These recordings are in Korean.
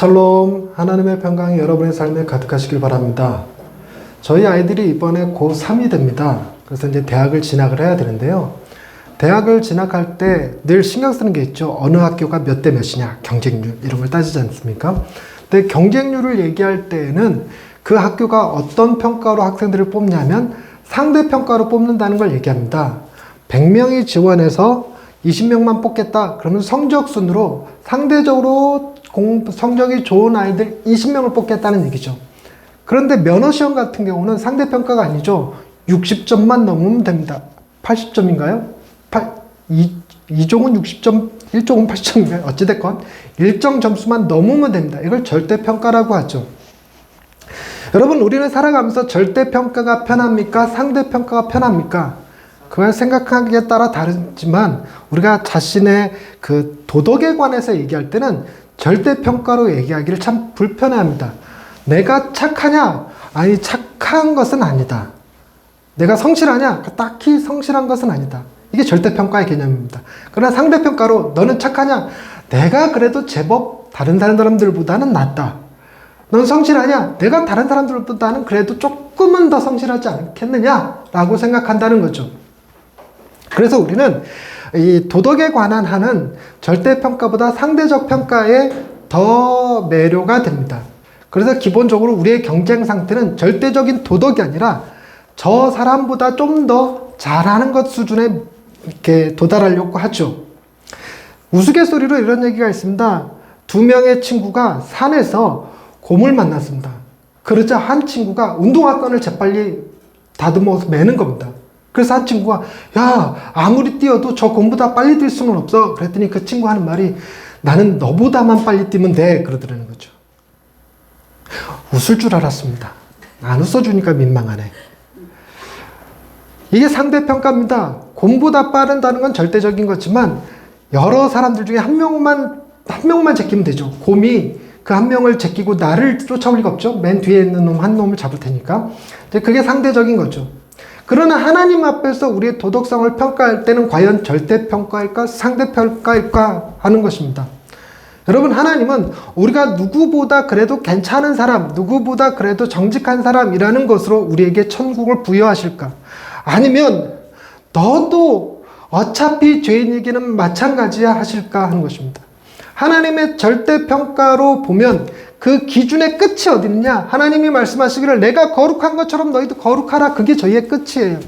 샬롬 하나님의 평강이 여러분의 삶에 가득하시길 바랍니다. 저희 아이들이 이번에 고3이 됩니다. 그래서 이제 대학을 진학을 해야 되는데요. 대학을 진학할 때 늘 신경 쓰는 게 있죠. 어느 학교가 몇 대 몇이냐, 경쟁률 이런 걸 따지지 않습니까? 근데 경쟁률을 얘기할 때에는 그 학교가 어떤 평가로 학생들을 뽑냐면 상대 평가로 뽑는다는 걸 얘기합니다. 100명이 지원해서 20명만 뽑겠다. 그러면 성적 순으로 상대적으로 공, 성적이 좋은 아이들 20명을 뽑겠다는 얘기죠. 그런데 면허 시험 같은 경우는 상대 평가가 아니죠. 60점만 넘으면 됩니다. 80점인가요? 8, 2, 2종은 60점, 1종은 80점인가요? 어찌됐건 일정 점수만 넘으면 됩니다. 이걸 절대 평가라고 하죠. 여러분, 우리는 살아가면서 절대 평가가 편합니까? 상대 평가가 편합니까? 그걸 생각하기에 따라 다르지만 우리가 자신의 그 도덕에 관해서 얘기할 때는 절대 평가로 얘기하기를 참 불편해합니다. 내가 착하냐? 아니 착한 것은 아니다. 내가 성실하냐? 딱히 성실한 것은 아니다. 이게 절대 평가의 개념입니다. 그러나 상대 평가로 너는 착하냐? 내가 그래도 제법 다른 사람들보다는 낫다. 넌 성실하냐? 내가 다른 사람들보다는 그래도 조금은 더 성실하지 않겠느냐 라고 생각한다는 거죠. 그래서 우리는 이 도덕에 관한 하는 절대 평가보다 상대적 평가에 더 매료가 됩니다. 그래서 기본적으로 우리의 경쟁 상태는 절대적인 도덕이 아니라 저 사람보다 좀 더 잘하는 것 수준에 이렇게 도달하려고 하죠. 우스갯소리로 이런 얘기가 있습니다. 두 명의 친구가 산에서 곰을 만났습니다. 그러자 한 친구가 운동화끈을 재빨리 다듬어서 매는 겁니다. 그래서 한 친구가 야 아무리 뛰어도 저 곰보다 빨리 뛸 수는 없어. 그랬더니 그 친구 하는 말이 나는 너보다만 빨리 뛰면 돼. 그러더라는 거죠. 웃을 줄 알았습니다. 안 웃어주니까 민망하네. 이게 상대평가입니다. 곰보다 빠른다는 건 절대적인 거지만 여러 사람들 중에 한 명만 한 명만 제끼면 되죠. 곰이 그 한 명을 제끼고 나를 쫓아올 리가 없죠. 맨 뒤에 있는 놈 한 놈을 잡을 테니까. 그게 상대적인 거죠. 그러나 하나님 앞에서 우리의 도덕성을 평가할 때는 과연 절대평가일까 상대평가일까 하는 것입니다. 여러분 하나님은 우리가 누구보다 그래도 괜찮은 사람, 누구보다 그래도 정직한 사람이라는 것으로 우리에게 천국을 부여하실까? 아니면 너도 어차피 죄인이기는 마찬가지야 하실까 하는 것입니다. 하나님의 절대평가로 보면 그 기준의 끝이 어디 있느냐? 하나님이 말씀하시기를 내가 거룩한 것처럼 너희도 거룩하라. 그게 저희의 끝이에요.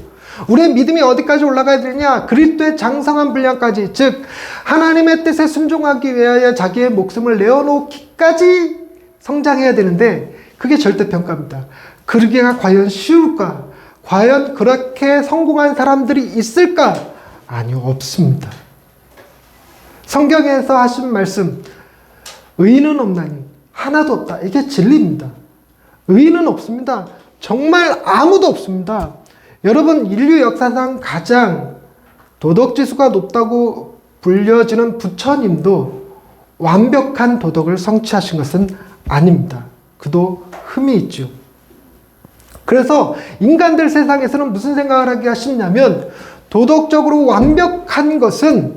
우리의 믿음이 어디까지 올라가야 되느냐? 그리스도의 장성한 분량까지, 즉 하나님의 뜻에 순종하기 위하여 자기의 목숨을 내어놓기까지 성장해야 되는데 그게 절대 평가입니다. 그러기가 과연 쉬울까? 과연 그렇게 성공한 사람들이 있을까? 아니요, 없습니다. 성경에서 하신 말씀, 의인은 없나니 하나도 없다. 이게 진리입니다. 의인은 없습니다. 정말 아무도 없습니다. 여러분, 인류 역사상 가장 도덕지수가 높다고 불려지는 부처님도 완벽한 도덕을 성취하신 것은 아닙니다. 그도 흠이 있죠. 그래서 인간들 세상에서는 무슨 생각을 하기 쉽냐면 도덕적으로 완벽한 것은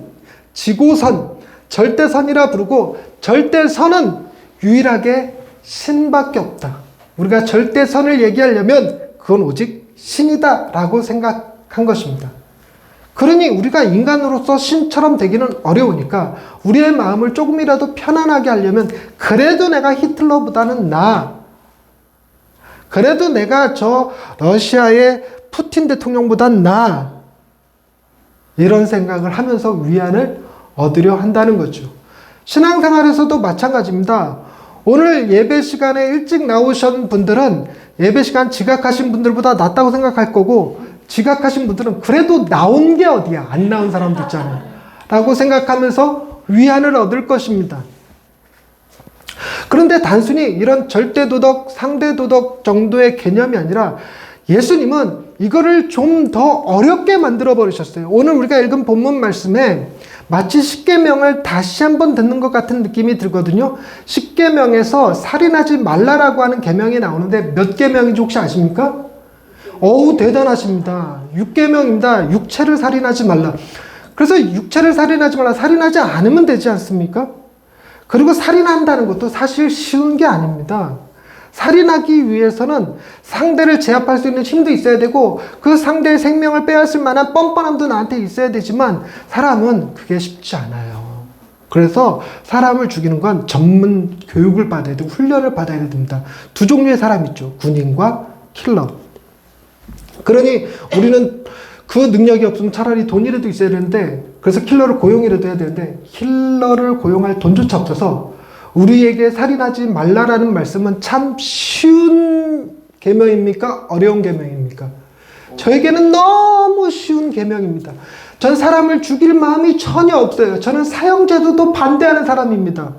지고선, 절대선이라 부르고 절대선은 유일하게 신밖에 없다. 우리가 절대선을 얘기하려면 그건 오직 신이다 라고 생각한 것입니다. 그러니 우리가 인간으로서 신처럼 되기는 어려우니까 우리의 마음을 조금이라도 편안하게 하려면 그래도 내가 히틀러보다는 나. 그래도 내가 저 러시아의 푸틴 대통령보단 나. 이런 생각을 하면서 위안을 얻으려 한다는 거죠. 신앙생활에서도 마찬가지입니다. 오늘 예배 시간에 일찍 나오신 분들은 예배 시간 지각하신 분들보다 낫다고 생각할 거고 지각하신 분들은 그래도 나온 게 어디야 안 나온 사람도 있잖아 라고 생각하면서 위안을 얻을 것입니다. 그런데 단순히 이런 절대 도덕, 상대 도덕 정도의 개념이 아니라 예수님은 이거를 좀 더 어렵게 만들어 버리셨어요. 오늘 우리가 읽은 본문 말씀에 마치 십계명을 다시 한번 듣는 것 같은 느낌이 들거든요. 십계명에서 살인하지 말라라고 하는 계명이 나오는데 몇 계명인지 혹시 아십니까? 어우 대단하십니다. 6계명입니다. 육체를 살인하지 말라. 그래서 육체를 살인하지 말라. 살인하지 않으면 되지 않습니까? 그리고 살인한다는 것도 사실 쉬운 게 아닙니다. 살인하기 위해서는 상대를 제압할 수 있는 힘도 있어야 되고 그 상대의 생명을 빼앗을 만한 뻔뻔함도 나한테 있어야 되지만 사람은 그게 쉽지 않아요. 그래서 사람을 죽이는 건 전문 교육을 받아야 되고 훈련을 받아야 됩니다. 두 종류의 사람 있죠. 군인과 킬러. 그러니 우리는 그 능력이 없으면 차라리 돈이라도 있어야 되는데 그래서 킬러를 고용이라도 해야 되는데 킬러를 고용할 돈조차 없어서 우리에게 살인하지 말라라는 말씀은 참 쉬운 계명입니까? 어려운 계명입니까? 저에게는 너무 쉬운 계명입니다. 전 사람을 죽일 마음이 전혀 없어요. 저는 사형제도도 반대하는 사람입니다.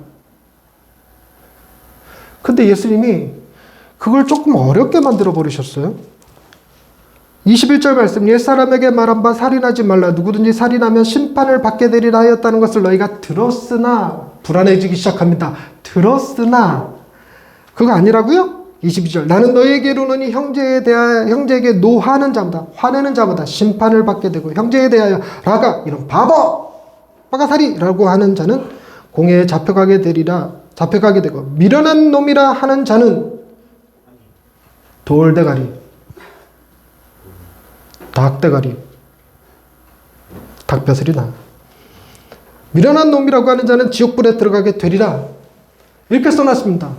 근데 예수님이 그걸 조금 어렵게 만들어 버리셨어요. 21절 말씀 옛사람에게 말한 바 살인하지 말라 누구든지 살인하면 심판을 받게 되리라 하였다는 것을 너희가 들었으나 불안해지기 시작합니다. 들었으나 그거 아니라고요? 22절 나는 이르노니 형제에 대하여 형제에게 노하는 자마다 화내는 자마다 심판을 받게 되고 형제에 대하여 라가 이런 바보 빠가사리라고 하는 자는 공회에 잡혀가게 되리라 잡혀가게 되고 미련한 놈이라 하는 자는 돌대가리 닭대가리. 닭벼슬이 나 미련한 놈이라고 하는 자는 지옥불에 들어가게 되리라. 이렇게 써놨습니다.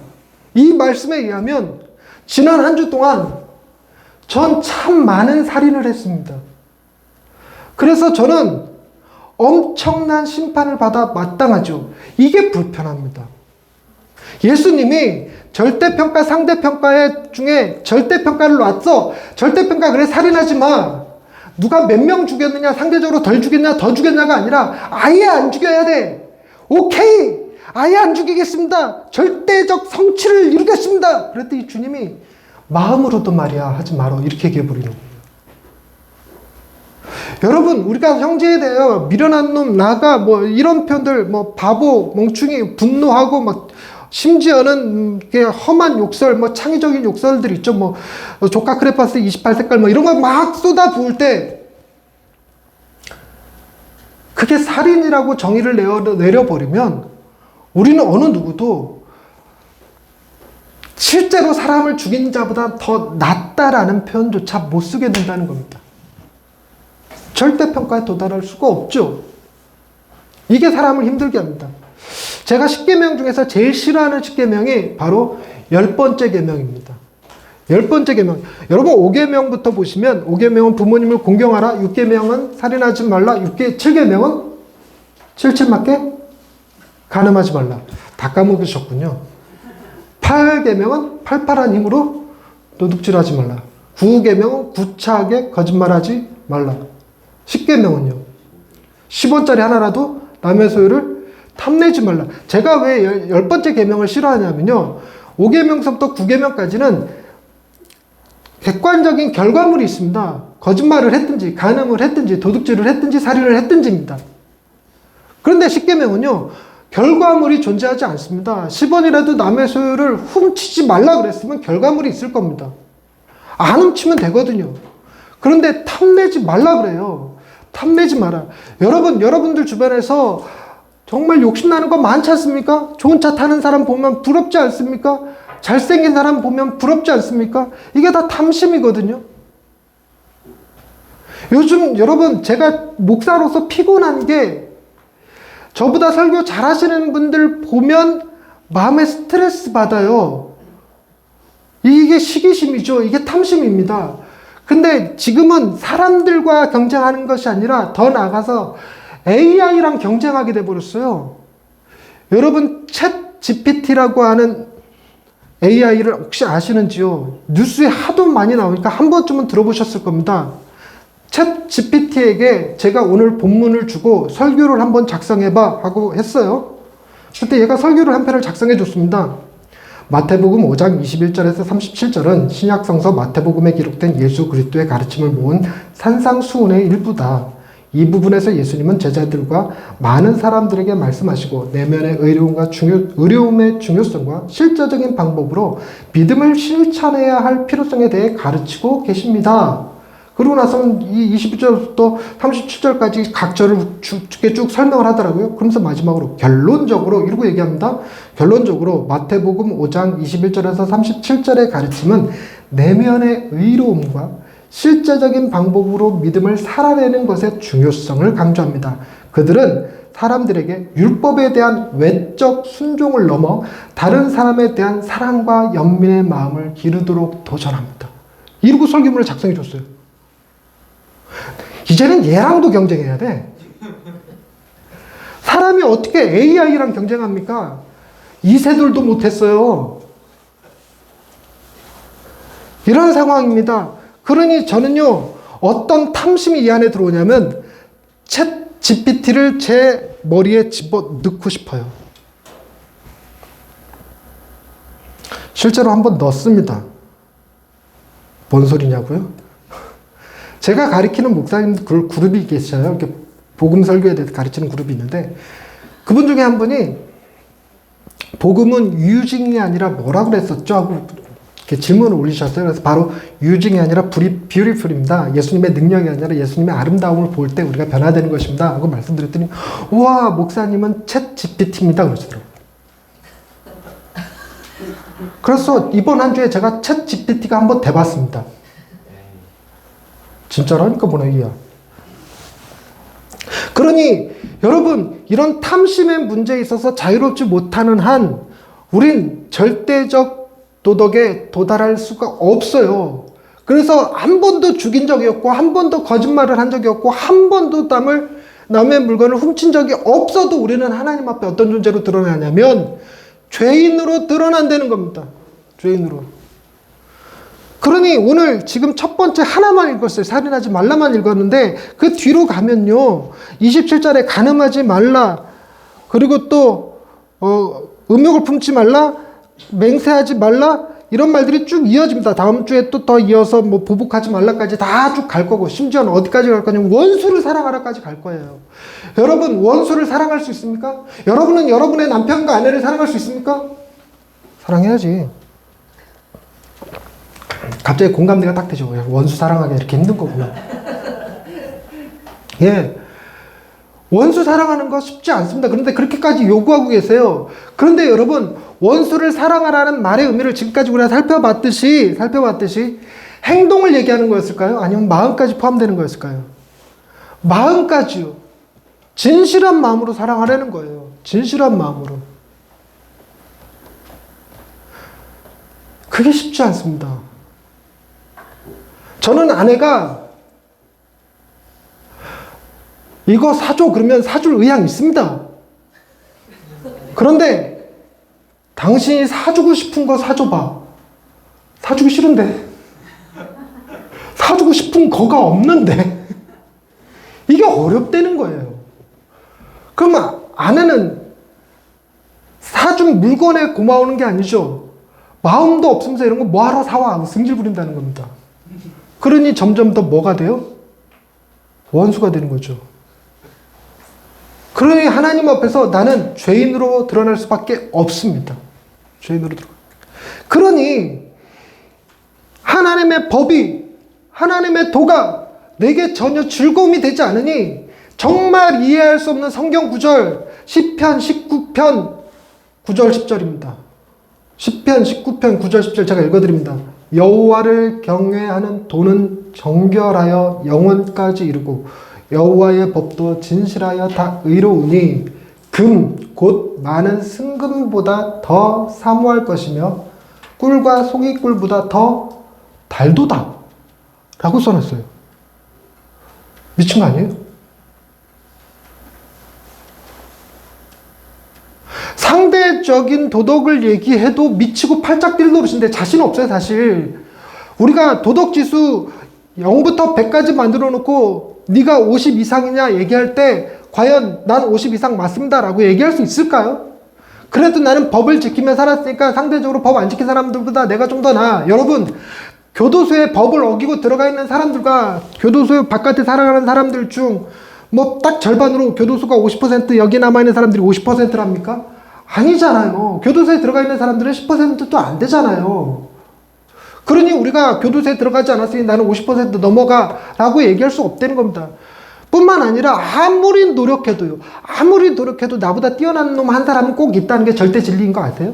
이 말씀에 의하면 지난 한 주 동안 전 참 많은 살인을 했습니다. 그래서 저는 엄청난 심판을 받아 마땅하죠. 이게 불편합니다. 예수님이 절대평가, 상대평가의 중에 절대평가를 놨어. 절대평가, 그래, 살인하지 마. 누가 몇 명 죽였느냐, 상대적으로 덜 죽였냐, 더 죽였냐가 아니라 아예 안 죽여야 돼. 오케이. 아예 안 죽이겠습니다. 절대적 성취를 이루겠습니다. 그랬더니 주님이 마음으로도 말이야, 하지 말어. 이렇게 얘기해버리는 거예요. 여러분, 우리가 형제에 대하여 미련한 놈, 나가, 뭐, 이런 표현들, 뭐, 바보, 멍충이, 분노하고, 막, 심지어는 험한 욕설, 뭐 창의적인 욕설들 있죠. 뭐 조카 크레파스 28색깔 뭐 이런 거막 쏟아 부을 때 그게 살인이라고 정의를 내려버리면 우리는 어느 누구도 실제로 사람을 죽인 자보다 더 낫다라는 표현조차 못 쓰게 된다는 겁니다. 절대평가에 도달할 수가 없죠. 이게 사람을 힘들게 합니다. 제가 10계명 중에서 제일 싫어하는 10계명이 바로 열 번째 계명입니다. 열 번째 계명. 여러분 5계명부터 보시면 5계명은 부모님을 공경하라. 6계명은 살인하지 말라. 6계 7계명은 칠칠 맞게 간음하지 말라. 다 까먹으셨군요. 8계명은 팔팔한 힘으로 도둑질하지 말라. 9계명은 구차하게 거짓말하지 말라. 10계명은요. 10원짜리 하나라도 남의 소유를 탐내지 말라. 제가 왜 열, 열 번째 계명을 싫어하냐면요. 5계명서부터 9계명까지는 객관적인 결과물이 있습니다. 거짓말을 했든지, 간음을 했든지, 도둑질을 했든지, 살인을 했든지입니다. 그런데 10계명은요. 결과물이 존재하지 않습니다. 10원이라도 남의 소유를 훔치지 말라 그랬으면 결과물이 있을 겁니다. 안 훔치면 되거든요. 그런데 탐내지 말라 그래요. 탐내지 마라. 여러분, 여러분들 주변에서 정말 욕심나는 거 많지 않습니까? 좋은 차 타는 사람 보면 부럽지 않습니까? 잘생긴 사람 보면 부럽지 않습니까? 이게 다 탐심이거든요. 요즘 여러분 제가 목사로서 피곤한 게 저보다 설교 잘하시는 분들 보면 마음에 스트레스 받아요. 이게 시기심이죠. 이게 탐심입니다. 근데 지금은 사람들과 경쟁하는 것이 아니라 더 나아가서 AI랑 경쟁하게 돼버렸어요. 여러분, 챗 GPT라고 하는 AI를 혹시 아시는지요? 뉴스에 하도 많이 나오니까 한 번쯤은 들어보셨을 겁니다. 챗 GPT에게 제가 오늘 본문을 주고 설교를 한번 작성해봐 하고 했어요. 그때 얘가 설교를 한 편을 작성해 줬습니다. 마태복음 5장 21절에서 37절은 신약성서 마태복음에 기록된 예수 그리스도의 가르침을 모은 산상수훈의 일부다. 이 부분에서 예수님은 제자들과 많은 사람들에게 말씀하시고 내면의 의로움과 중요, 의로움의 중요성과 실제적인 방법으로 믿음을 실천해야 할 필요성에 대해 가르치고 계십니다. 그러고 나서는 이 22절부터 37절까지 각 절을 쭉, 쭉, 쭉 설명을 하더라고요. 그러면서 마지막으로 결론적으로 이러고 얘기합니다. 결론적으로 마태복음 5장 21절에서 37절의 가르침은 내면의 의로움과 실제적인 방법으로 믿음을 살아내는 것의 중요성을 강조합니다. 그들은 사람들에게 율법에 대한 외적 순종을 넘어 다른 사람에 대한 사랑과 연민의 마음을 기르도록 도전합니다. 이러고 설교문을 작성해 줬어요. 이제는 얘랑도 경쟁해야 돼. 사람이 어떻게 AI랑 경쟁합니까? 이세돌도 못했어요. 이런 상황입니다. 그러니 저는요, 어떤 탐심이 이 안에 들어오냐면, 챗 GPT를 제 머리에 집어 넣고 싶어요. 실제로 한번 넣습니다. 뭔 소리냐고요? 제가 가리키는 목사님 그 그룹이 계셔요. 이렇게 복음 설교에 대해서 가르치는 그룹이 있는데 그분 중에 한 분이 복음은 유징이 아니라 뭐라 그랬었죠? 하고 질문을 올리셨어요. 그래서 바로 유징이 아니라 브리, 뷰티풀입니다. 예수님의 능력이 아니라 예수님의 아름다움을 볼 때 우리가 변화되는 것입니다. 하고 말씀드렸더니 우와 목사님은 챗 GPT입니다. 그러시더라고요. 그래서 이번 한 주에 제가 챗 GPT가 한번 대봤습니다. 진짜라니까 뭐나 이야. 그러니 여러분 이런 탐심의 문제에 있어서 자유롭지 못하는 한 우린 절대적 도덕에 도달할 수가 없어요. 그래서 한 번도 죽인 적이 없고 한 번도 거짓말을 한 적이 없고 한 번도 남을 남의 물건을 훔친 적이 없어도 우리는 하나님 앞에 어떤 존재로 드러나냐면 죄인으로 드러난다는 겁니다. 죄인으로. 그러니 오늘 지금 첫 번째 하나만 읽었어요. 살인하지 말라만 읽었는데 그 뒤로 가면요. 27절에 가늠하지 말라. 그리고 또 어, 음욕을 품지 말라. 맹세하지 말라. 이런 말들이 쭉 이어집니다. 다음 주에 또 더 이어서 뭐 보복하지 말라까지 다 쭉 갈 거고 심지어는 어디까지 갈 거냐면 원수를 사랑하라까지 갈 거예요. 여러분 원수를 사랑할 수 있습니까? 여러분은 여러분의 남편과 아내를 사랑할 수 있습니까? 사랑해야지. 갑자기 공감대가 딱 되죠. 원수 사랑하기 이렇게 힘든 거구나. 예. 원수 사랑하는 거 쉽지 않습니다. 그런데 그렇게까지 요구하고 계세요. 그런데 여러분, 원수를 사랑하라는 말의 의미를 지금까지 우리가 살펴봤듯이, 살펴봤듯이, 행동을 얘기하는 거였을까요? 아니면 마음까지 포함되는 거였을까요? 마음까지요. 진실한 마음으로 사랑하라는 거예요. 진실한 마음으로. 그게 쉽지 않습니다. 저는 아내가 이거 사줘 그러면 사줄 의향 있습니다. 그런데 당신이 사주고 싶은 거 사줘봐. 사주기 싫은데. 사주고 싶은 거가 없는데. 이게 어렵다는 거예요. 그러면 아내는 사준 물건에 고마우는 게 아니죠. 마음도 없으면서 이런 거 뭐하러 사와? 승질 부린다는 겁니다. 그러니 점점 더 뭐가 돼요? 원수가 되는 거죠. 그러니 하나님 앞에서 나는 죄인으로 드러날 수밖에 없습니다. 죄인으로 드러. 그러니 하나님의 법이 하나님의 도가 내게 전혀 즐거움이 되지 않으니 정말 이해할 수 없는 성경 구절 10편 19편 9절 10절입니다. 10편 19편 9절 10절 제가 읽어 드립니다. 여호와를 경외하는 도는 정결하여 영원까지 이르고 여호와의 법도 진실하여 다 의로우니 금 곧 많은 승금보다 더 사모할 것이며 꿀과 송이꿀보다 더 달도다 라고 써놨어요. 미친 거 아니에요? 상대적인 도덕을 얘기해도 미치고 팔짝 뛸 노릇인데 자신 없어요, 사실. 우리가 도덕 지수 0부터 100까지 만들어 놓고 네가 50 이상이냐 얘기할 때 과연 난 50 이상 맞습니다 라고 얘기할 수 있을까요? 그래도 나는 법을 지키며 살았으니까 상대적으로 법 안 지킨 사람들보다 내가 좀 더 나아. 여러분, 교도소에 법을 어기고 들어가 있는 사람들과 교도소 바깥에 살아가는 사람들 중 뭐 딱 절반으로 교도소가 50% 여기 남아 있는 사람들이 50%랍니까? 아니잖아요. 교도소에 들어가 있는 사람들은 10%도 안 되잖아요. 그러니 우리가 교도소에 들어가지 않았으니 나는 50% 넘어가 라고 얘기할 수 없다는 겁니다. 뿐만 아니라 아무리 노력해도요. 아무리 노력해도 나보다 뛰어난 놈 한 사람은 꼭 있다는 게 절대 진리인 거 아세요?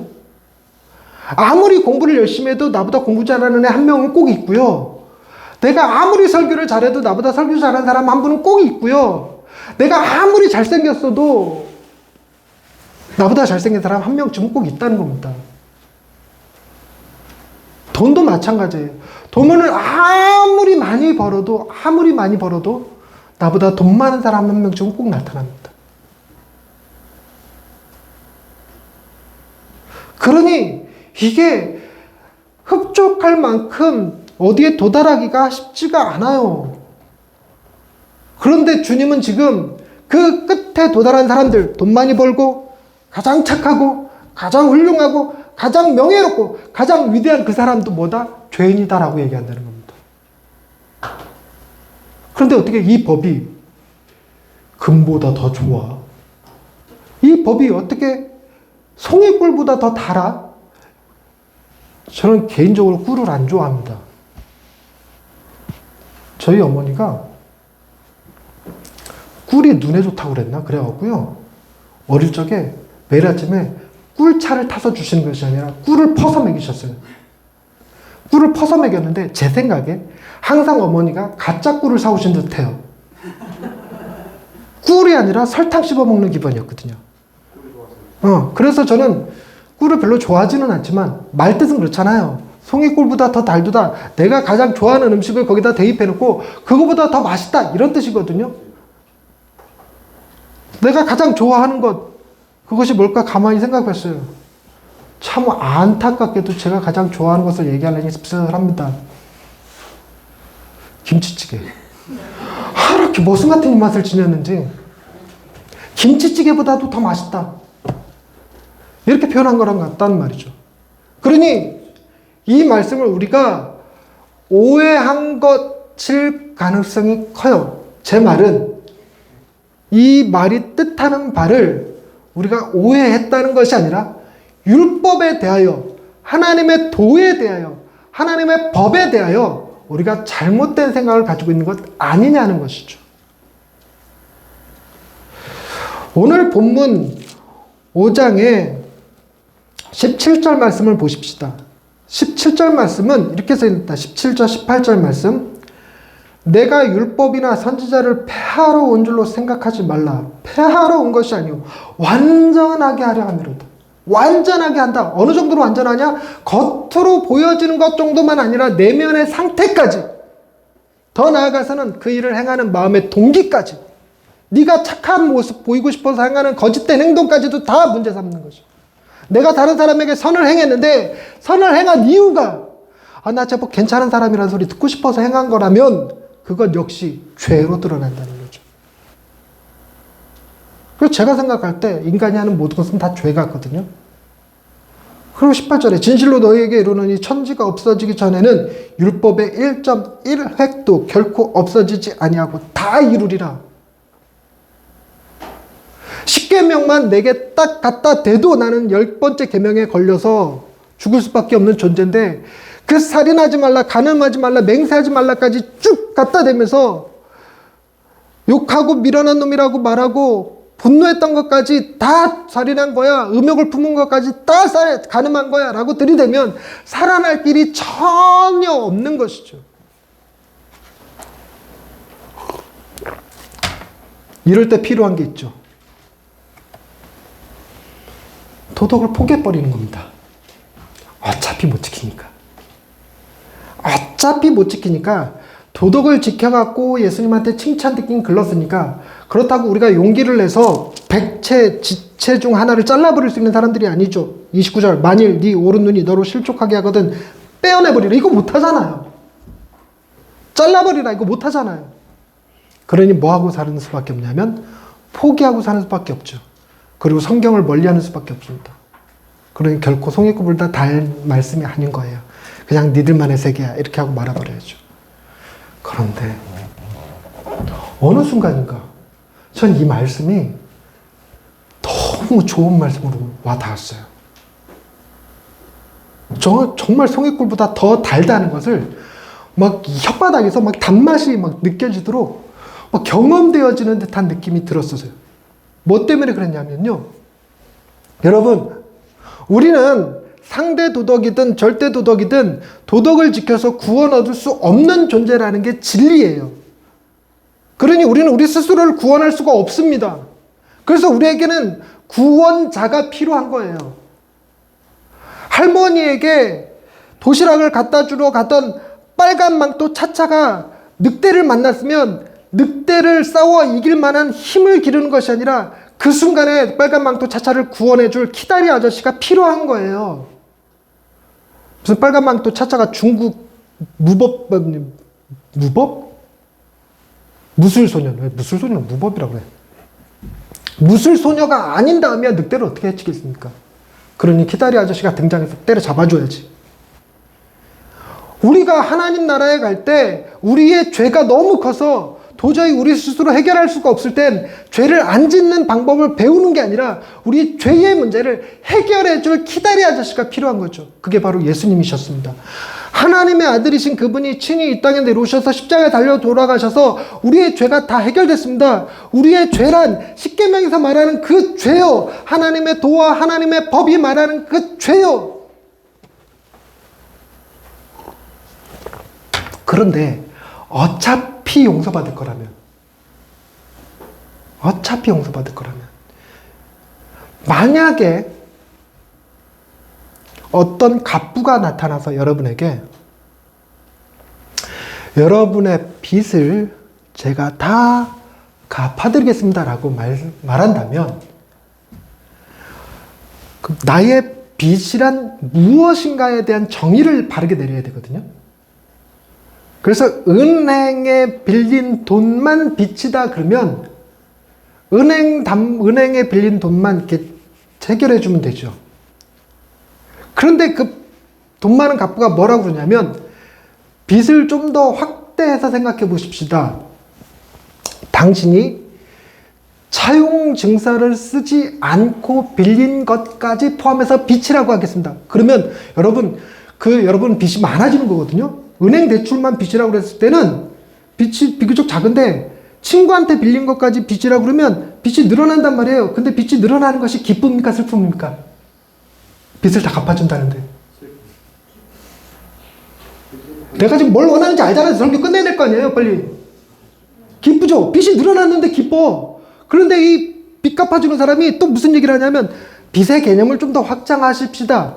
아무리 공부를 열심히 해도 나보다 공부 잘하는 애 한 명은 꼭 있고요. 내가 아무리 설교를 잘해도 나보다 설교 잘하는 사람 한 분은 꼭 있고요. 내가 아무리 잘생겼어도 나보다 잘생긴 사람 한 명쯤은 꼭 있다는 겁니다. 돈도 마찬가지예요. 돈을 아무리 많이 벌어도 아무리 많이 벌어도 나보다 돈 많은 사람 한 명쯤은 꼭 나타납니다. 그러니 이게 흡족할 만큼 어디에 도달하기가 쉽지가 않아요. 그런데 주님은 지금 그 끝에 도달한 사람들, 돈 많이 벌고, 가장 착하고, 가장 훌륭하고, 가장 명예롭고, 가장 위대한 그 사람도 뭐다? 죄인이다라고 얘기한다는 겁니다. 그런데 어떻게 이 법이 금보다 더 좋아? 이 법이 어떻게 송이 꿀보다 더 달아? 저는 개인적으로 꿀을 안 좋아합니다. 저희 어머니가 꿀이 눈에 좋다고 그랬나? 그래갖고요. 어릴 적에 매일 아침에 꿀차를 타서 주시는 것이 아니라 꿀을 퍼서 먹이셨어요. 꿀을 퍼서 먹였는데 제 생각에 항상 어머니가 가짜 꿀을 사오신 듯해요. 꿀이 아니라 설탕 씹어 먹는 기분이었거든요. 어, 그래서 저는 꿀을 별로 좋아하지는 않지만 말뜻은 그렇잖아요. 송이꿀보다 더 달두다. 내가 가장 좋아하는 음식을 거기다 대입해놓고 그거보다 더 맛있다 이런 뜻이거든요. 내가 가장 좋아하는 것 그것이 뭘까 가만히 생각했어요. 참 안타깝게도 제가 가장 좋아하는 것을 얘기하려니 씁쓸 합니다. 김치찌개. 아, 이렇게 모순 같은 입맛을 지녔는지 김치찌개보다도 더 맛있다. 이렇게 표현한 거랑 같다는 말이죠. 그러니 이 말씀을 우리가 오해한 것일 가능성이 커요. 제 말은 이 말이 뜻하는 바를 우리가 오해했다는 것이 아니라 율법에 대하여 하나님의 도에 대하여 하나님의 법에 대하여 우리가 잘못된 생각을 가지고 있는 것 아니냐는 것이죠. 오늘 본문 5장에 17절 말씀을 보십시다. 17절 말씀은 이렇게 써 있다. 17절, 18절 말씀. 내가 율법이나 선지자를 폐하러 온 줄로 생각하지 말라. 폐하러 온 것이 아니오. 완전하게 하려 함이로다. 완전하게 한다. 어느 정도로 완전하냐? 겉으로 보여지는 것 정도만 아니라 내면의 상태까지. 더 나아가서는 그 일을 행하는 마음의 동기까지. 네가 착한 모습 보이고 싶어서 행하는 거짓된 행동까지도 다 문제 삼는 거죠. 내가 다른 사람에게 선을 행했는데 선을 행한 이유가 아, 나 제법 괜찮은 사람이라는 소리 듣고 싶어서 행한 거라면 그것 역시 죄로 드러난다는 거죠. 그래서 제가 생각할 때 인간이 하는 모든 것은 다 죄 같거든요. 그리고 18절에 진실로 너희에게 이르노니 천지가 없어지기 전에는 율법의 1.1획도 결코 없어지지 아니하고 다 이루리라. 십계명만 내게 딱 갖다 대도 나는 열 번째 계명에 걸려서 죽을 수밖에 없는 존재인데 그 살인하지 말라, 간음하지 말라, 맹세하지 말라까지 쭉 갖다 대면서 욕하고 미련한 놈이라고 말하고 분노했던 것까지 다 살인한 거야, 음욕을 품은 것까지 다 살, 간음한 거야 라고 들이대면 살아날 길이 전혀 없는 것이죠. 이럴 때 필요한 게 있죠. 도덕을 포기해버리는 겁니다. 어차피 못 지키니까. 어차피 못 지키니까 도덕을 지켜갖고 예수님한테 칭찬 듣긴 글렀으니까 그렇다고 우리가 용기를 내서 백체, 지체 중 하나를 잘라버릴 수 있는 사람들이 아니죠. 29절 만일 네 오른 눈이 너로 실족하게 하거든 빼어내버리라. 이거 못하잖아요. 잘라버리라. 이거 못하잖아요. 그러니 뭐하고 사는 수밖에 없냐면 포기하고 사는 수밖에 없죠. 그리고 성경을 멀리하는 수밖에 없습니다. 그러니 결코 송이굽을 다달 말씀이 아닌 거예요. 그냥 니들만의 세계야 이렇게 하고 말아버려야죠. 그런데 어느 순간인가 전 이 말씀이 너무 좋은 말씀으로 와 닿았어요. 정, 정말 송이꿀보다 더 달다는 것을 막 혓바닥에서 막 단맛이 막 느껴지도록 막 경험되어지는 듯한 느낌이 들었어요. 뭐 때문에 그랬냐면요. 여러분, 우리는 상대 도덕이든 절대 도덕이든 도덕을 지켜서 구원 얻을 수 없는 존재라는 게 진리예요. 그러니 우리는 우리 스스로를 구원할 수가 없습니다. 그래서 우리에게는 구원자가 필요한 거예요. 할머니에게 도시락을 갖다 주러 갔던 빨간 망토 차차가 늑대를 만났으면 늑대를 싸워 이길 만한 힘을 기르는 것이 아니라 그 순간에 빨간 망토 차차를 구원해 줄 키다리 아저씨가 필요한 거예요. 무슨 빨간 망토 차차가 중국 무법 무법 무술소년 왜 무술소년 무법이라고 그래? 무술소녀가 아닌 다음에 늑대를 어떻게 해치겠습니까? 그러니 키다리 아저씨가 등장해서 때려 잡아줘야지. 우리가 하나님 나라에 갈 때 우리의 죄가 너무 커서 도저히 우리 스스로 해결할 수가 없을 땐 죄를 안 짓는 방법을 배우는 게 아니라 우리 죄의 문제를 해결해 줄 키다리 아저씨가 필요한 거죠. 그게 바로 예수님이셨습니다. 하나님의 아들이신 그분이 친히 이 땅에 내려오셔서 십자가에 달려 돌아가셔서 우리의 죄가 다 해결됐습니다. 우리의 죄란 십계명에서 말하는 그 죄요. 하나님의 도와 하나님의 법이 말하는 그 죄요. 그런데 어차피 용서받을 거라면 어차피 용서받을 거라면 만약에 어떤 갑부가 나타나서 여러분에게 여러분의 빚을 제가 다 갚아드리겠습니다라고 말, 말한다면 그 나의 빚이란 무엇인가에 대한 정의를 바르게 내려야 되거든요. 그래서 은행에 빌린 돈만 빚이다 그러면 은행 담 은행에 빌린 돈만 이렇게 해결해 주면 되죠. 그런데 그 돈 많은 갑부가 뭐라고 그러냐면 빚을 좀 더 확대해서 생각해 보십시다. 당신이 차용 증서를 쓰지 않고 빌린 것까지 포함해서 빚이라고 하겠습니다. 그러면 여러분 그 여러분 빚이 많아지는 거거든요. 은행 대출만 빚이라고 그랬을 때는 빚이 비교적 작은데 친구한테 빌린 것까지 빚이라고 그러면 빚이 늘어난단 말이에요. 근데 빚이 늘어나는 것이 기쁨입니까 슬픔입니까? 빚을 다 갚아준다는데. 내가 지금 뭘 원하는지 알잖아요. 설교 끝내야 될 거 아니에요, 빨리. 기쁘죠? 빚이 늘어났는데 기뻐. 그런데 이 빚 갚아주는 사람이 또 무슨 얘기를 하냐면 빚의 개념을 좀 더 확장하십시다.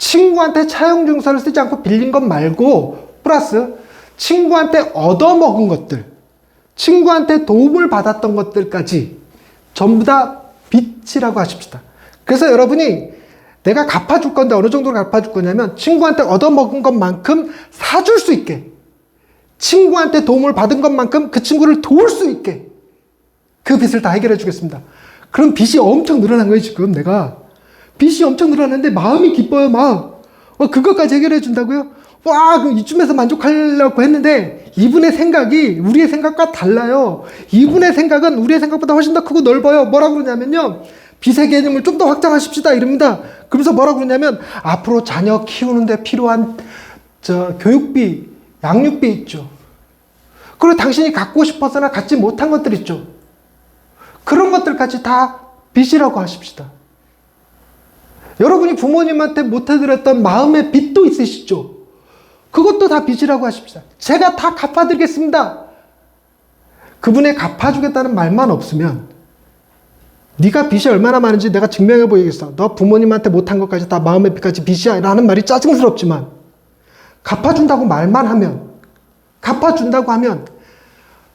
친구한테 차용 증서를 쓰지 않고 빌린 것 말고 플러스 친구한테 얻어먹은 것들, 친구한테 도움을 받았던 것들까지 전부 다 빚이라고 하십시다. 그래서 여러분이 내가 갚아줄 건데 어느 정도로 갚아줄 거냐면 친구한테 얻어먹은 것만큼 사줄 수 있게 친구한테 도움을 받은 것만큼 그 친구를 도울 수 있게 그 빚을 다 해결해 주겠습니다. 그럼 빚이 엄청 늘어난 거예요, 지금 내가. 빚이 엄청 늘어났는데 마음이 기뻐요, 막. 어, 그것까지 해결해 준다고요? 와, 그럼 이쯤에서 만족하려고 했는데 이분의 생각이 우리의 생각과 달라요. 이분의 생각은 우리의 생각보다 훨씬 더 크고 넓어요. 뭐라고 그러냐면요. 빚의 개념을 좀 더 확장하십시다. 이럽니다. 그러면서 뭐라고 그러냐면 앞으로 자녀 키우는데 필요한 저 교육비, 양육비 있죠. 그리고 당신이 갖고 싶어서나 갖지 못한 것들 있죠. 그런 것들까지 다 빚이라고 하십시다. 여러분이 부모님한테 못해드렸던 마음의 빚도 있으시죠? 그것도 다 빚이라고 하십시다. 제가 다 갚아드리겠습니다. 그분의 갚아주겠다는 말만 없으면 네가 빚이 얼마나 많은지 내가 증명해 보이겠어. 너 부모님한테 못한 것까지 다 마음의 빚까지 빚이야. 라는 말이 짜증스럽지만 갚아준다고 말만 하면 갚아준다고 하면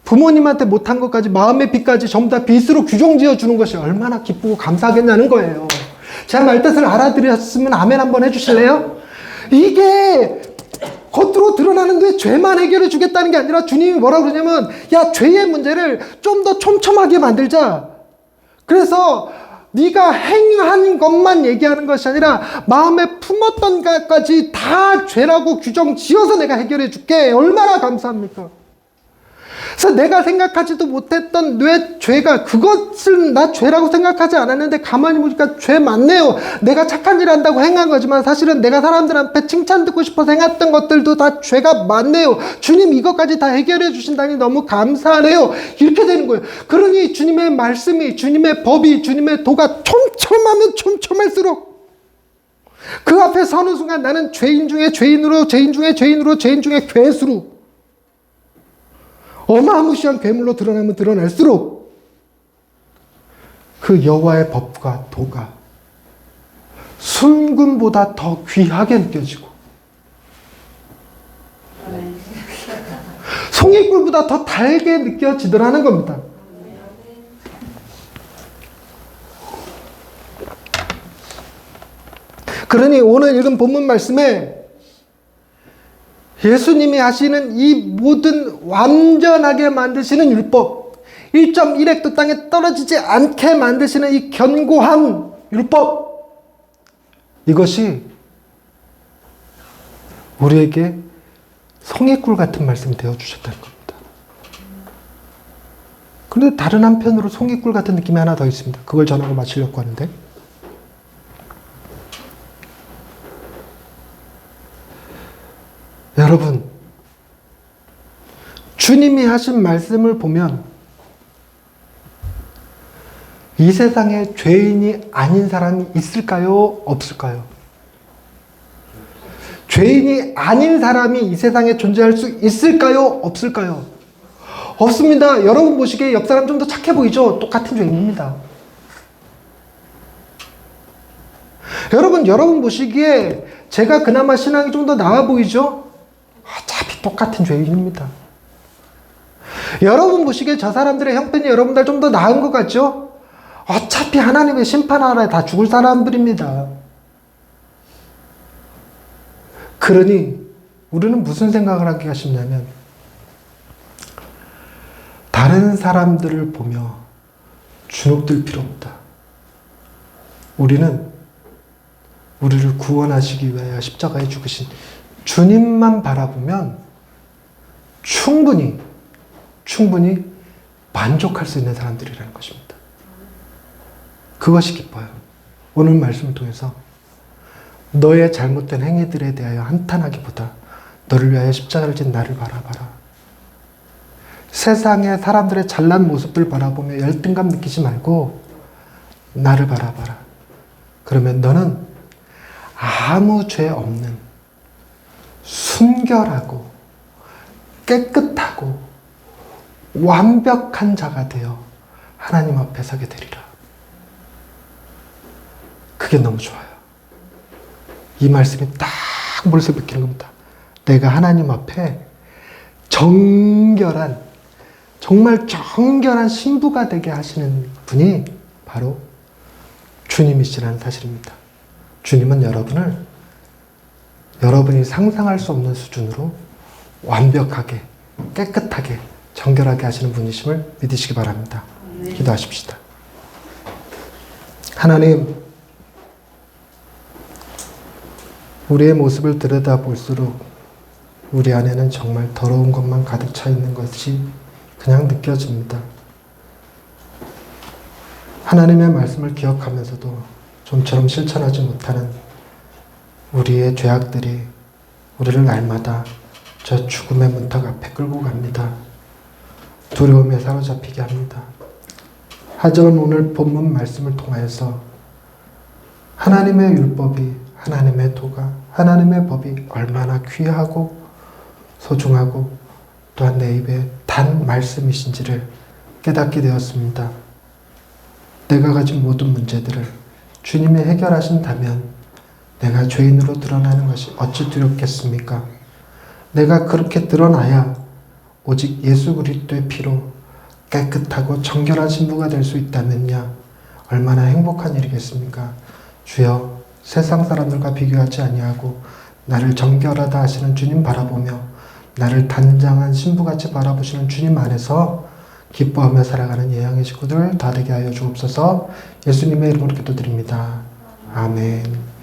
부모님한테 못한 것까지 마음의 빚까지 전부 다 빚으로 규정지어 주는 것이 얼마나 기쁘고 감사하겠냐는 거예요. 제 말뜻을 알아들으셨으면 아멘 한번 해주실래요? 이게 겉으로 드러나는 데 죄만 해결해 주겠다는 게 아니라 주님이 뭐라 그러냐면 야 죄의 문제를 좀 더 촘촘하게 만들자. 그래서 네가 행한 것만 얘기하는 것이 아니라 마음에 품었던 것까지 다 죄라고 규정 지어서 내가 해결해 줄게. 얼마나 감사합니까? 그래서 내가 생각하지도 못했던 뇌 죄가 그것을 나 죄라고 생각하지 않았는데 가만히 보니까 죄 맞네요. 내가 착한 일 한다고 행한 거지만 사실은 내가 사람들한테 칭찬 듣고 싶어서 행했던 것들도 다 죄가 맞네요. 주님 이것까지 다 해결해 주신다니 너무 감사하네요. 이렇게 되는 거예요. 그러니 주님의 말씀이 주님의 법이 주님의 도가 촘촘하면 촘촘할수록 그 앞에 서는 순간 나는 죄인 중에 죄인으로 죄인 중에 죄인으로 죄인 중에 괴수로 어마무시한 괴물로 드러나면 드러날수록 그 여호와의 법과 도가 순금보다 더 귀하게 느껴지고 송이꿀보다 더 달게 느껴지더라는 겁니다. 그러니 오늘 읽은 본문 말씀에 예수님이 하시는 이 모든 완전하게 만드시는 율법, 1.1획도 땅에 떨어지지 않게 만드시는 이 견고한 율법, 이것이 우리에게 성의 꿀 같은 말씀이 되어 주셨다는 겁니다. 그런데 다른 한편으로 성의꿀 같은 느낌이 하나 더 있습니다. 그걸 전하고 마치려고 하는데. 여러분, 주님이 하신 말씀을 보면 이 세상에 죄인이 아닌 사람이 있을까요? 없을까요? 죄인이 아닌 사람이 이 세상에 존재할 수 있을까요? 없을까요? 없습니다. 여러분 보시기에 옆 사람 좀 더 착해 보이죠? 똑같은 죄인입니다. 여러분, 여러분 보시기에 제가 그나마 신앙이 좀 더 나아 보이죠? 어차피 똑같은 죄인입니다. 여러분 보시기에 저 사람들의 형편이 여러분들 좀 더 나은 것 같죠? 어차피 하나님의 심판하라 다 죽을 사람들입니다. 그러니 우리는 무슨 생각을 하게 하시냐면 다른 사람들을 보며 주눅들 필요 없다. 우리는 우리를 구원하시기 위하여 십자가에 죽으신 주님만 바라보면 충분히 충분히 만족할 수 있는 사람들이라는 것입니다. 그것이 기뻐요. 오늘 말씀을 통해서 너의 잘못된 행위들에 대하여 한탄하기보다 너를 위하여 십자가를 진 나를 바라봐라. 세상의 사람들의 잘난 모습을 바라보며 열등감 느끼지 말고 나를 바라봐라. 그러면 너는 아무 죄 없는 순결하고 깨끗하고 완벽한 자가 되어 하나님 앞에 서게 되리라. 그게 너무 좋아요. 이 말씀이 딱 머릿속에 박히는 겁니다. 내가 하나님 앞에 정결한, 정말 정결한 신부가 되게 하시는 분이 바로 주님이시라는 사실입니다. 주님은 여러분을 여러분이 상상할 수 없는 수준으로 완벽하게, 깨끗하게, 정결하게 하시는 분이심을 믿으시기 바랍니다. 기도하십시다. 하나님, 우리의 모습을 들여다 볼수록 우리 안에는 정말 더러운 것만 가득 차 있는 것이 그냥 느껴집니다. 하나님의 말씀을 기억하면서도 좀처럼 실천하지 못하는 우리의 죄악들이 우리를 날마다 저 죽음의 문턱 앞에 끌고 갑니다. 두려움에 사로잡히게 합니다. 하지만 오늘 본문 말씀을 통하여서 하나님의 율법이 하나님의 도가 하나님의 법이 얼마나 귀하고 소중하고 또한 내 입에 단 말씀이신지를 깨닫게 되었습니다. 내가 가진 모든 문제들을 주님이 해결하신다면 내가 죄인으로 드러나는 것이 어찌 두렵겠습니까? 내가 그렇게 드러나야 오직 예수 그리스도의 피로 깨끗하고 정결한 신부가 될 수 있다면야 얼마나 행복한 일이겠습니까? 주여 세상 사람들과 비교하지 아니하고 나를 정결하다 하시는 주님 바라보며 나를 단장한 신부같이 바라보시는 주님 안에서 기뻐하며 살아가는 예양의 식구들 다 되게 하여 주옵소서 예수님의 이름으로 기도드립니다. 아멘.